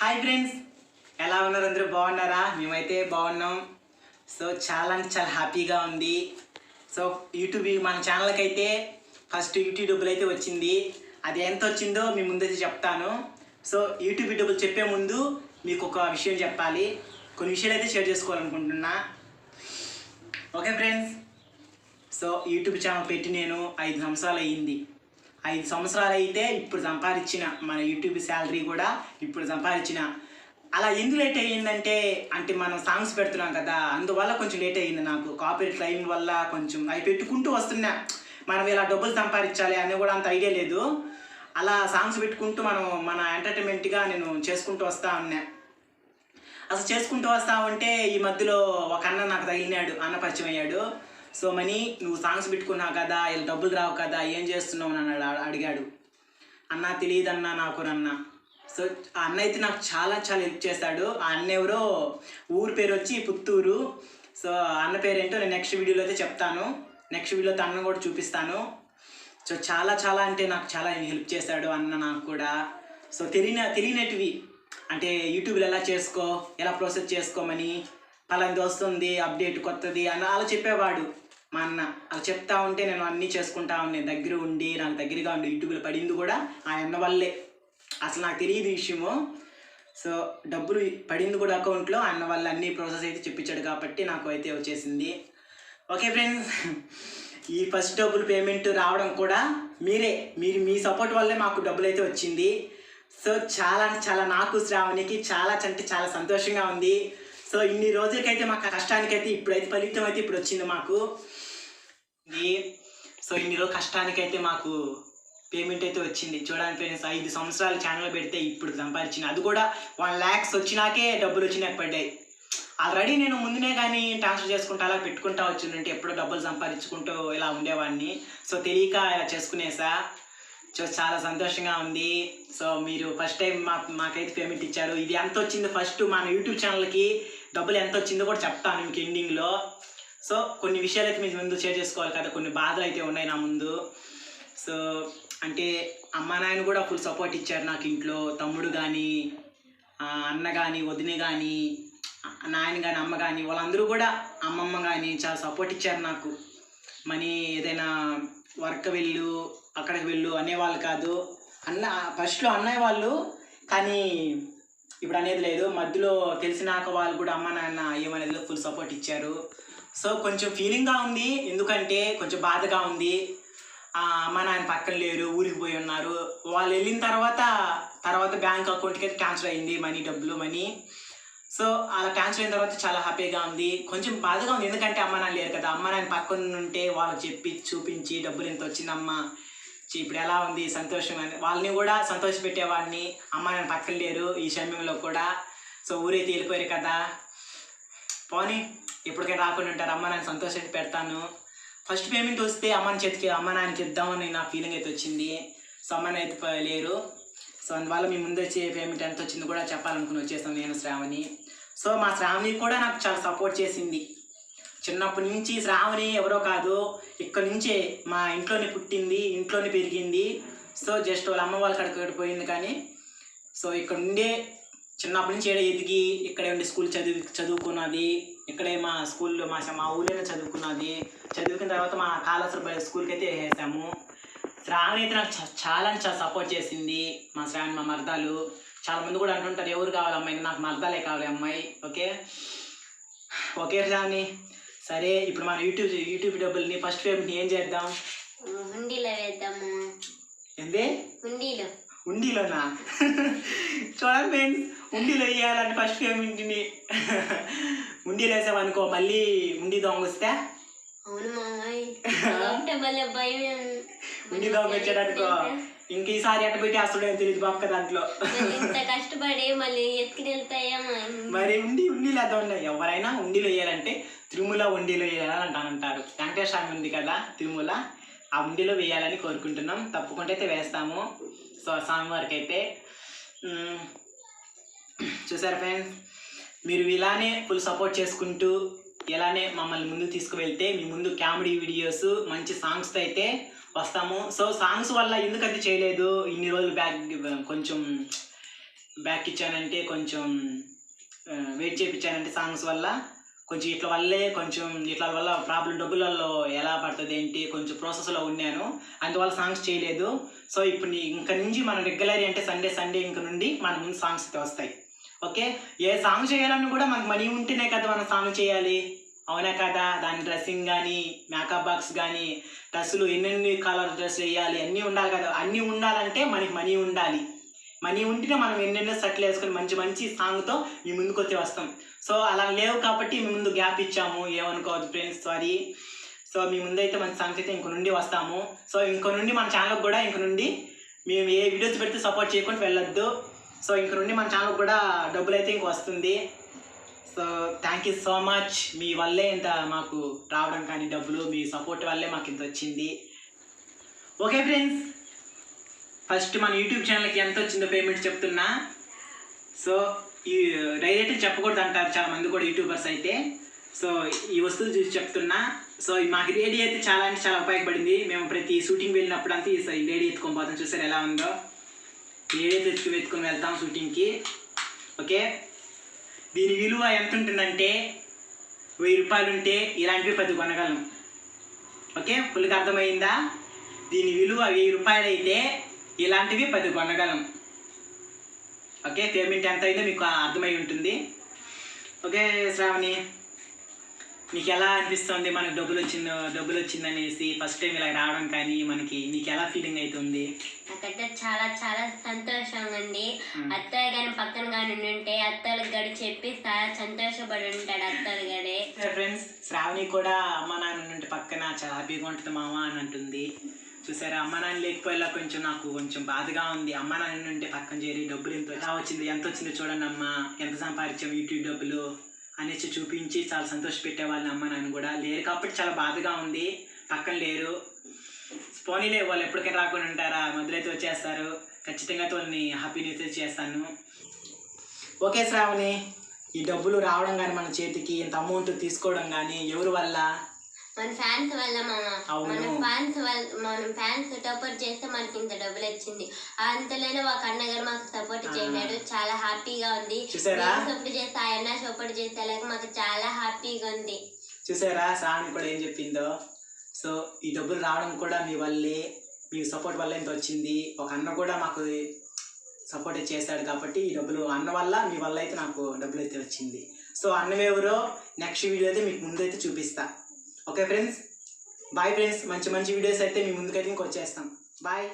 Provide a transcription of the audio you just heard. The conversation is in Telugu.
హాయ్ ఫ్రెండ్స్ ఎలా ఉన్నారు అందరూ? బాగున్నారా? మేమైతే బాగున్నాం. సో చాలా అంటే చాలా హ్యాపీగా ఉంది. సో యూట్యూబ్ మన ఛానల్కి అయితే ఫస్ట్ యూట్యూబ్ డబ్బులు అయితే వచ్చింది. అది ఎంత వచ్చిందో మీ ముందైతే చెప్తాను. సో యూట్యూబ్ డబ్బులు చెప్పే ముందు మీకు ఒక విషయం చెప్పాలి. కొన్ని విషయాలు అయితే share చేసుకోవాలనుకుంటున్నా. Okay friends so YouTube channel పెట్టి నేను ఐదు సంవత్సరాలు అయ్యింది. ఐదు సంవత్సరాలు అయితే ఇప్పుడు సంపాదించిన మన యూట్యూబ్ శాలరీ కూడా ఇప్పుడు సంపాదించిన. అలా ఎందుకు లేట్ అయ్యిందంటే అంటే మనం సాంగ్స్ పెడుతున్నాం కదా అందువల్ల కొంచెం లేట్ అయ్యింది నాకు. కాపీరైట్ క్లైమ్ వల్ల కొంచెం అవి పెట్టుకుంటూ వస్తున్నా. మనం ఇలా డబ్బులు సంపాదించాలి అని కూడా అంత ఐడియా లేదు. అలా సాంగ్స్ పెట్టుకుంటూ మనం మన ఎంటర్టైన్మెంట్గా నేను చేసుకుంటూ వస్తా ఉన్నా. అసలు చేసుకుంటూ వస్తా ఉంటే ఈ మధ్యలో ఒక అన్న నాకు తగిలినాడు అన్న పరిచయం అయ్యాడు. సో మనీ నువ్వు సాంగ్స్ పెట్టుకున్నావు కదా ఇలా డబ్బులు రావు కదా ఏం చేస్తున్నావు? అని అడిగాడు. అన్న తెలియదన్నా నాకు అన్న. సో ఆ అన్న అయితే నాకు చాలా చాలా హెల్ప్ చేశాడు. ఆ అన్న ఎవరో ఊరు పేరు వచ్చి పుత్తూరు. సో అన్న పేరు ఏంటో నేను నెక్స్ట్ వీడియోలో అయితే చెప్తాను. నెక్స్ట్ వీడియోతో అన్న కూడా చూపిస్తాను. సో చాలా చాలా అంటే నాకు చాలా హెల్ప్ చేశాడు అన్న నాకు కూడా. సో తెలియని తెలియనటివి అంటే యూట్యూబ్లో ఎలా చేసుకో ఎలా ప్రాసెస్ చేసుకోమని పలాంటి వస్తుంది అప్డేట్ కొత్తది అని అలా చెప్పేవాడు. మా అన్న అలా చెప్తా ఉంటే నేను అన్నీ చేసుకుంటా ఉన్నాయి దగ్గర ఉండి నాకు దగ్గరగా ఉండి యూట్యూబ్లో పడింది కూడా ఆ అన్న వల్లే. అసలు నాకు తెలియదు విషయము. సో డబ్బులు పడింది కూడా అకౌంట్లో. అన్న వల్ల అన్ని ప్రాసెస్ అయితే చెప్పించాడు కాబట్టి నాకు అయితే వచ్చేసింది. ఓకే ఫ్రెండ్స్ ఈ ఫస్ట్ డబ్బులు పేమెంట్ రావడం కూడా మీరే. మీరు మీ సపోర్ట్ వల్లే మాకు డబ్బులు అయితే వచ్చింది. సో చాలా అంటే చాలా నాకు శ్రావణికి చాలా అంటే చాలా సంతోషంగా ఉంది. సో ఇన్ని రోజులకైతే మా కష్టానికైతే ఇప్పుడైతే ఫలితం అయితే ఇప్పుడు వచ్చింది మాకు. సో ఇన్ని రోజు కష్టానికైతే మాకు పేమెంట్ అయితే వచ్చింది. చూడడానికి ఫ్రెండ్స్ ఐదు సంవత్సరాలు ఛానల్ పెడితే ఇప్పుడు సంపాదించిన అది కూడా వన్ ల్యాక్స్ వచ్చినాకే డబ్బులు వచ్చినాక పడ్డాయి. ఆల్రెడీ నేను ముందునే కానీ ట్రాన్స్ఫర్ చేసుకుంటా అలా పెట్టుకుంటా వచ్చిందంటే ఎప్పుడో డబ్బులు సంపాదించుకుంటూ ఇలా ఉండేవాడిని. సో తెలియక ఇలా చేసుకునేసా. సో చాలా సంతోషంగా ఉంది. సో మీరు ఫస్ట్ టైం మా మాకైతే పేమెంట్ ఇచ్చారు. ఇది ఎంత వచ్చిందో ఫస్ట్ మన యూట్యూబ్ ఛానల్కి డబ్బులు ఎంత వచ్చిందో కూడా చెప్తాను మీకు ఎండింగ్లో సో కొన్ని విషయాలు అయితే మీ ముందు షేర్ చేసుకోవాలి కదా. కొన్ని బాధలు అయితే ఉన్నాయి నా ముందు. సో అంటే అమ్మ నాయన కూడా ఫుల్ సపోర్ట్ ఇచ్చారు నాకు ఇంట్లో. తమ్ముడు కానీ అన్న కానీ వదిన కానీ నాయన కానీ అమ్మ కానీ వాళ్ళందరూ కూడా అమ్మమ్మ కానీ చాలా సపోర్ట్ ఇచ్చారు నాకు. మనీ ఏదైనా వర్క్ వెళ్ళు అక్కడికి వెళ్ళు అనేవాళ్ళు కాదు. అన్న ఫస్ట్లో అన్నయ్య వాళ్ళు కానీ ఇప్పుడు అనేది లేదు. మధ్యలో తెలిసినాక వాళ్ళు కూడా అమ్మ నాన్న ఏమనేది ఫుల్ సపోర్ట్ ఇచ్చారు. సో కొంచెం ఫీలింగ్గా ఉంది. ఎందుకంటే కొంచెం బాధగా ఉంది. మా నాయన పక్కన లేరు ఊరికి పోయి ఉన్నారు. వాళ్ళు వెళ్ళిన తర్వాత తర్వాత బ్యాంక్ అకౌంట్కి అయితే ట్రాన్స్ఫర్ అయింది మనీ డబ్బులు మనీ సో అలా ట్రాన్స్ఫర్ అయిన తర్వాత చాలా హ్యాపీగా ఉంది. కొంచెం బాధగా ఉంది. ఎందుకంటే అమ్మ నాన్న లేరు కదా. అమ్మ నాన్న పక్కన ఉంటే వాళ్ళకి చెప్పి చూపించి డబ్బులు ఎంత వచ్చిందమ్మా. ఇప్పుడు ఎలా ఉంది? సంతోషం అని వాళ్ళని కూడా సంతోష పెట్టేవాడిని. అమ్మ నాన్న పక్కన లేరు ఈ సమయంలో కూడా. సో ఊరైతే వెళ్ళిపోయారు కదా. పోనీ ఎప్పటికైనా రాకుండా ఉంటారు. అమ్మ నాన్న సంతోషం పెడతాను. ఫస్ట్ పేమెంట్ వస్తే అమ్మ చేతికి అమ్మ నాన్నకి ఇద్దామని నా ఫీలింగ్ అయితే వచ్చింది. సో అమ్మ అయితే లేరు. సో అందువల్ల మీ ముందు వచ్చే పేమెంట్ ఎంత వచ్చిందో కూడా చెప్పాలనుకుని వచ్చేసాను నేను శ్రావణి. సో మా శ్రావణి కూడా నాకు చాలా సపోర్ట్ చేసింది. చిన్నప్పటి నుంచి శ్రావణి ఎవరో కాదు ఇక్కడ నుంచే మా ఇంట్లోనే పుట్టింది ఇంట్లోనే పెరిగింది. సో జస్ట్ వాళ్ళ అమ్మ వాళ్ళ కడికి పోయింది కానీ సో ఇక్కడ ఉండే చిన్నప్పటి నుంచి ఏడ ఎదిగి ఇక్కడే ఉండి స్కూల్ చదివి చదువుకున్నది. ఇక్కడే మా స్కూల్లో మా మా ఊళ్ళోనే చదువుకున్నది. చదువుకున్న తర్వాత మా కాళేశ్వర స్కూల్కి అయితే వేసాము. శ్రావణి అయితే నాకు చాలా సపోర్ట్ చేసింది. మా శ్రావణి మా మర్దాలు. చాలా మంది కూడా అంటుంటారు ఎవరు కావాలి అమ్మాయి? నాకు మర్దాలే కావాలి అమ్మాయి. ఓకే? ఓకే శ్రావణి. సరే ఇప్పుడు మన యూట్యూబ్ యూట్యూబ్ డబ్బుల్ని ఫస్ట్ పేమెంట్ ఏం చేద్దాం? హుండీలో వేద్దాము. ఏంది? హుండీలో. ఉండిలోనా చూడండి ఫ్రెండ్స్ ఉండిలో వేయాలంటే ఫస్ట్ పేమెంట్ని ఉండిలో వేసామనుకో మళ్ళీ ఉండి దొంగ వస్తే? ఉండి దొంగ వచ్చాడనుకో ఇంక ఈసారి ఎట్ట పెట్టి అసలు తెలియదు బాక్క దాంట్లో. కష్టపడి మళ్ళీ ఎత్తుకుని వెళ్తాయా మరి ఉండి ఉండిలో అదో ఎవరైనా ఉండిలో వేయాలంటే తిరుమల ఉండిలో వేయాలని అంటానంటారు వెంకటేశ్వర స్వామి ఉంది కదా తిరుమల ఆ ఉండిలో వేయాలని కోరుకుంటున్నాం. తప్పకుండా అయితే వేస్తాము. సో స్వామివారికి అయితే మ్మ్. చూసారు ఫ్రెండ్స్ మీరు ఇలానే ఫుల్ సపోర్ట్ చేసుకుంటూ ఇలానే మమ్మల్ని ముందుకు తీసుకువెళ్తే మీ ముందు కామెడీ వీడియోస్ మంచి సాంగ్స్తో అయితే వస్తాము. సో సాంగ్స్ వల్ల ఎందుకంటే చేయలేదు? ఇన్ని రోజులు బ్యాక్ కొంచెం బ్యాక్ ఇచ్చానంటే కొంచెం వెయిట్ చేయించానంటే సాంగ్స్ వల్ల కొంచెం ఇట్ల వల్లే కొంచెం ఇట్ల వల్ల ప్రాబ్లం డబ్బులలో ఎలా పడుతుంది ఏంటి కొంచెం ప్రాసెస్లో ఉన్నాను. అందువల్ల సాంగ్స్ చేయలేదు. సో ఇప్పుడు ఇంకా నుంచి మన రెగ్యులర్ అంటే సండే సండే ఇంక నుండి మన ముందు సాంగ్స్ అయితే వస్తాయి. ఓకే? ఏ సాంగ్ చేయాలన్నా కూడా మనకు మనీ ఉంటేనే కదా మనం సాంగ్ చేయాలి. అవునా కదా? దాని డ్రెస్సింగ్ కానీ మేకప్ బాక్స్ కానీ డ్రెస్సులు ఎన్నెన్ని కలర్ డ్రెస్సులు వేయాలి అన్నీ ఉండాలి కదా. అన్నీ ఉండాలంటే మనకి మనీ ఉండాలి. మనీ ఉంటేనే మనం ఎన్నెన్నో సెటిల్ వేసుకొని మంచి మంచి సాంగ్తో మీ ముందుకు వచ్చి వస్తాం. సో అలా లేవు కాబట్టి మీ ముందు గ్యాప్ ఇచ్చాము. ఏమనుకోవద్దు ఫ్రెండ్స్ సారీ. సో మీ ముందు అయితే మంచి సాంగ్స్ అయితే ఇంక నుండి వస్తాము. సో ఇంక నుండి మన ఛానల్కి కూడా ఇంక నుండి మేము ఏ వీడియోస్ పెడితే సపోర్ట్ చేయకుండా వెళ్ళొద్దు. సో ఇంక నుండి మన ఛానల్ కూడా డబ్బులు అయితే ఇంక వస్తుంది. So thank you so much మీ వల్లే ఇంత మాకు రావడం కానీ డబ్బులు మీ సపోర్ట్ వల్లే మాకు ఇంత వచ్చింది. ఓకే ఫ్రెండ్స్ ఫస్ట్ మన యూట్యూబ్ ఛానల్కి ఎంత వచ్చిందో పేమెంట్ చెప్తున్నా. సో ఈ డైరెక్ట్ చెప్పకూడదు అంటారు చాలా మంది కూడా యూట్యూబర్స్ అయితే. సో ఈ వస్తువులు చూసి చెప్తున్నా. సో మాకు రేడియో అయితే చాలా అంటే చాలా ఉపయోగపడింది. మేము ప్రతి షూటింగ్ వెళ్ళినప్పుడు అంతా ఈ ఈ రేడియో ఎత్తుకొని పోతాం. చూసారు ఎలా ఉందో? నేనే తెచ్చుకు ఎత్తుకొని వెళ్తాం షూటింగ్కి? ఓకే? దీని విలువ ఎంత ఉంటుందంటే వెయ్యి రూపాయలు ఉంటే ఇలాంటివి పది కొనగలం ఓకే? ఫుల్గా అర్థమైందా? దీని విలువ వెయ్యి రూపాయలు అయితే ఇలాంటివి పది కొనగలం ఓకే? పేమెంట్ ఎంత అయిందో మీకు అర్థమై ఉంటుంది. ఓకే శ్రావణి? మీకు ఎలా అనిపిస్తుంది? మనకు డబ్బులు వచ్చిందో డబ్బులు వచ్చిందనేసి ఫస్ట్ టైం ఇలా రావడం కానీ మనకి నీకు ఎలా ఫీలింగ్ అవుతుంది నాకైతే చాలా చాలా సంతోషంగా ఉంది మ్మ్. అత్తయ్య గాని పక్కన గాని ఉంటే అత్తలకు గడి చెప్పి చాలా సంతోషపడి ఉంటాడు అత్తలు గడి ఫ్రెండ్స్ శ్రావణి కూడా అమ్మ నాన్న ఉంటే పక్కన చాలా హ్యాపీగా ఉంటుంది మామ అని అంటుంది. చూసారా? అమ్మ నాన్న లేకపోయేలా కొంచెం నాకు కొంచెం బాధగా ఉంది. అమ్మ నాన్న ఉంటే పక్కన చేరి డబ్బులు ఎంత ఎలా వచ్చింది ఎంత వచ్చిందో చూడండి అమ్మ ఎంత సంపాదించాం యూట్యూబ్ డబ్బులు? అనేసి చూపించి చాలా సంతోష పెట్టేవాళ్ళని అమ్మ నాన్న కూడా. లేరు కాబట్టి చాలా బాధగా ఉంది. పక్కన లేరు. పోనీలే వాళ్ళు ఎప్పటికైనా రాకుండా ఉంటారా? మధ్యలో అయితే వచ్చేస్తారు. ఖచ్చితంగా తోని హ్యాపీ న్యూస్ చేస్తాను. ఓకే శ్రావణి ఈ డబ్బులు రావడం కానీ మన చేతికి ఇంత అమౌంట్ తీసుకోవడం కానీ ఎవరి వల్ల? మన ఫ్యాన్స్ వల్ల అవును. మన ఫ్యాన్స్ వల్ల మన ఫ్యాన్స్ సపోర్ట్ చేస్తే మనకి ఇంత డబ్బులు వచ్చింది. అంతలోనే ఒక అన్నగారు మాకు సపోర్ట్. చేయడాడు చాలా హ్యాపీగా ఉంది? సపోర్ట్ చేస్తే ఆయన సపోర్ట్ చేసేలాగా మాకు చాలా హ్యాపీగా ఉంది. చూసారా? శ్రావణి కూడా ఏం చెప్పిందో? సో ఈ డబ్బులు రావడం కూడా మీ వల్లే మీ సపోర్ట్ వల్ల ఇంత వచ్చింది. ఒక అన్న కూడా మాకు సపోర్ట్ చేశాడు కాబట్టి ఈ డబ్బులు అన్న వల్ల మీ వల్ల అయితే నాకు డబ్బులు అయితే వచ్చింది. సో అన్నవెవరో నెక్స్ట్ వీడియో అయితే మీకు ముందు అయితే చూపిస్తా. ఓకే ఫ్రెండ్స్ బాయ్ ఫ్రెండ్స్ మంచి మంచి వీడియోస్ అయితే మీ ముందుకైతే ఇంకొచ్చేస్తాం. బాయ్